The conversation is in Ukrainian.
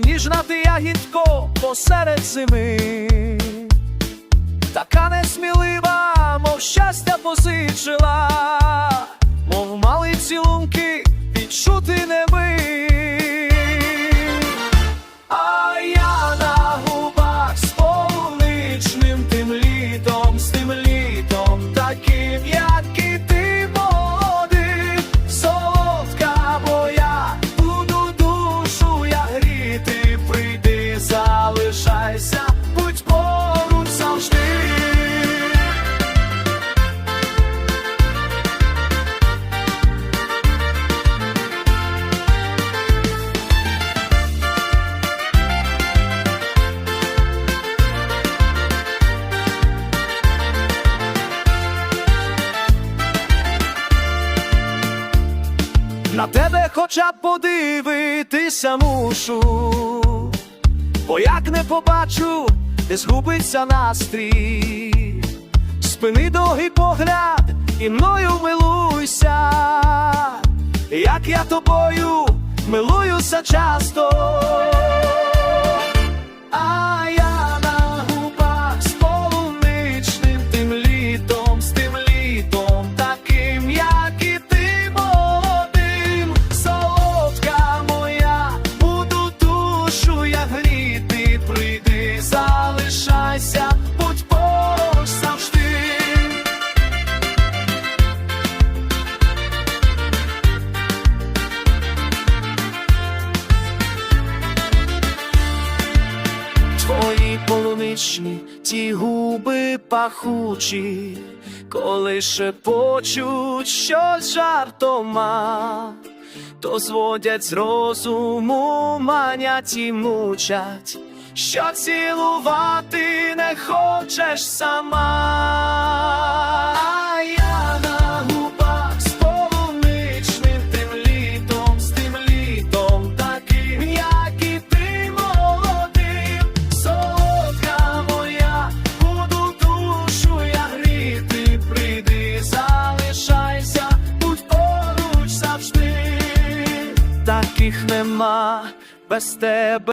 ніжна ти ягідко посеред зими, така несмілива, мов щастя позичила, мов мали цілунки відчути не На тебе хоча б подивитися мушу, бо як не побачу, де згубиться настрій, спини довгий погляд і мною милуйся, як я тобою милуюся часто. Полуничні, ті губи пахучі, коли шепочуть щось жартома, то зводять з розуму, манять і мучать, що цілувати не хочеш сама. А я поруч нема без тебе.